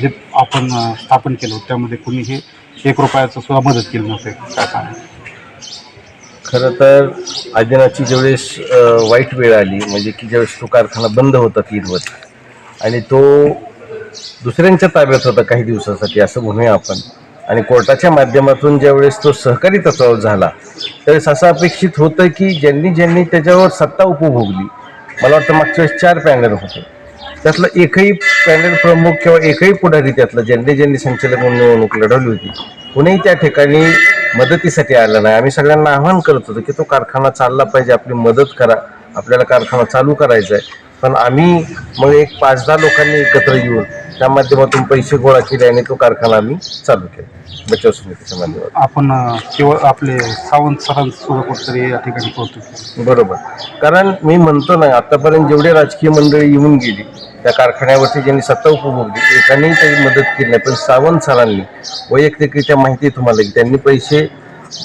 जे आपण स्थापन केलं होतं. त्यामध्ये कुणीही एक रुपयाचं सुद्धा मदत केली नव्हते काय सांगा खरं तर आदिनाथची ज्यावेळेस वाईट वेळ आली म्हणजे की ज्यावेळेस तो कारखाना बंद होता तीनवर आणि तो दुसऱ्यांच्या ताब्यात होता काही दिवसासाठी असं म्हणूया आपण. आणि कोर्टाच्या माध्यमातून ज्यावेळेस तो सहकारी तत्वावर झाला त्यावेळेस असं अपेक्षित होतं की ज्यांनी ज्यांनी त्याच्यावर सत्ता उपभोगली मला वाटतं मागच्या वेळेस चार पॅनल होते. त्यातलं एकही पॅनल प्रमुख किंवा एकही पुढारी त्यातलं ज्यांनी ज्यांनी संचालक म्हणून निवडणूक लढवली होती कुणीही त्या ठिकाणी मदतीसाठी आलं नाही. आम्ही सगळ्यांना आवाहन करत होतो की तो कारखाना चालला पाहिजे आपली मदत करा आपल्याला कारखाना चालू करायचा आहे. पण आम्ही मग एक पाच दहा लोकांनी एकत्र येऊन त्या माध्यमातून पैसे गोळा केले आणि तो कारखाना आम्ही चालू केला बचाव समितीच्या माध्यमातून. आपण अ, केवळ आपले सावंत सरांचं सुद्धा कुठेतरी या ठिकाणी कौतुक बरोबर. कारण मी म्हणतो ना आतापर्यंत जेवढे राजकीय मंडळी येऊन गेली त्या कारखान्यावरती ज्यांनी सत्ता उपभोगली एकानेही काही मदत केली नाही. पण सावंत सरांनी वैयक्तिकरित्या माहिती आहे तुम्हाला की त्यांनी पैसे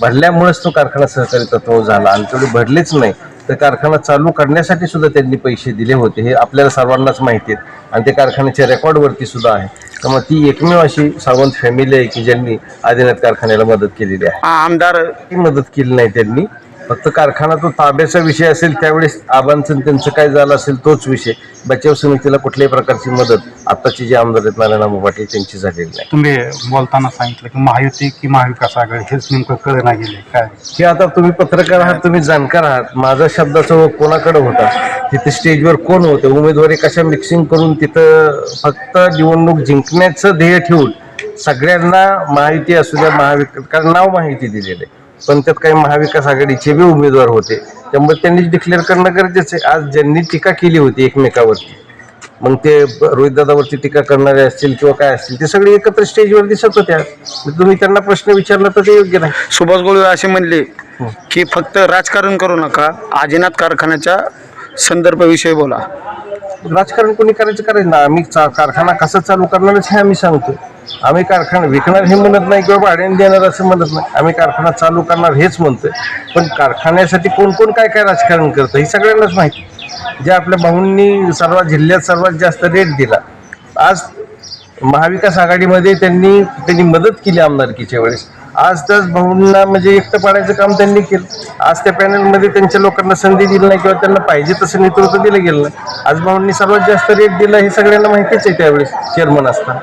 भरल्यामुळेच तो कारखाना सहकारी तत्व झाला. आणि तेवढे भरलेच नाही. तर कारखाना चालू करण्यासाठी सुद्धा त्यांनी पैसे दिले होते हे आपल्याला सर्वांनाच माहिती आहे. आणि ते कारखान्याच्या रेकॉर्डवरती सुद्धा आहे. त्यामुळे ती एकमेव अशी सावंत फॅमिली आहे की ज्यांनी आदिनाथ कारखान्याला मदत केलेली आहे. आमदार मदत केली नाही त्यांनी. फक्त कारखाना तो ताब्याचा विषय असेल त्यावेळेस आबांचं त्यांचं काय झालं असेल तोच विषय. बचाव समितीला कुठल्याही प्रकारची मदत आत्ताचे जे आमदार आहेत नारायण पाटील त्यांची झालेली नाही. तुम्ही बोलताना सांगितलं की महायुती की महाविकास आघाडी हेच नेमकं कळे ना गेले. काय? हे आता तुम्ही पत्रकार आहात तुम्ही जाणकार आहात. माझा शब्दाचा ओघ कोणाकडे होता? तिथे स्टेजवर कोण होते? उमेदवारी कशा मिक्सिंग करून तिथं फक्त निवडणूक जिंकण्याचं ध्येय ठेवून सगळ्यांना माहिती असू द्या महाविकास कारण नाव माहिती दिलेलं आहे. पण त्यात काही महाविकास आघाडीचे बी उमेदवार होते. त्यामुळे त्यांनी डिक्लेअर करणं गरजेचं आहे. आज ज्यांनी टीका केली होती एकमेकावरती मग ते रोहितदादावरती टीका करणारे असतील किंवा काय असतील ते सगळे एकत्र स्टेजवर दिसत होते. आज. तुम्ही त्यांना प्रश्न विचारला तर ते योग्य नाही. सुभाष गोळवे असे म्हणले की फक्त राजकारण करू नका आजीनाथ कारखान्याच्या संदर्भाविषयी बोला. राजकारण कोणी करायचं करायचं ना आम्ही कारखाना कसा चालू करणारच हे आम्ही सांगतो आम्ही कारखाना विकणार हे म्हणत नाही किंवा भाड्याने देणार असं म्हणत नाही. आम्ही कारखाना चालू करणार हेच म्हणतोय. पण कारखान्यासाठी कोण कोण काय काय राजकारण करतं हे सगळ्यांनाच माहिती. जे आपल्या भाऊंनी सर्वात जिल्ह्यात सर्वात जास्त रेट दिला. आज महाविकास आघाडीमध्ये त्यांनी त्यांनी मदत केली आमदारकीच्या वेळेस. आज त्याच भाऊंना म्हणजे एकटं पाडायचं काम त्यांनी केलं. आज त्या पॅनलमध्ये त्यांच्या लोकांना संधी दिली नाही किंवा त्यांना पाहिजे तसं नेतृत्व दिलं गेलं नाही. आज भाऊंनी सर्वात जास्त रेट दिला हे सगळ्यांना माहितीच आहे त्यावेळेस चेअरमन असताना.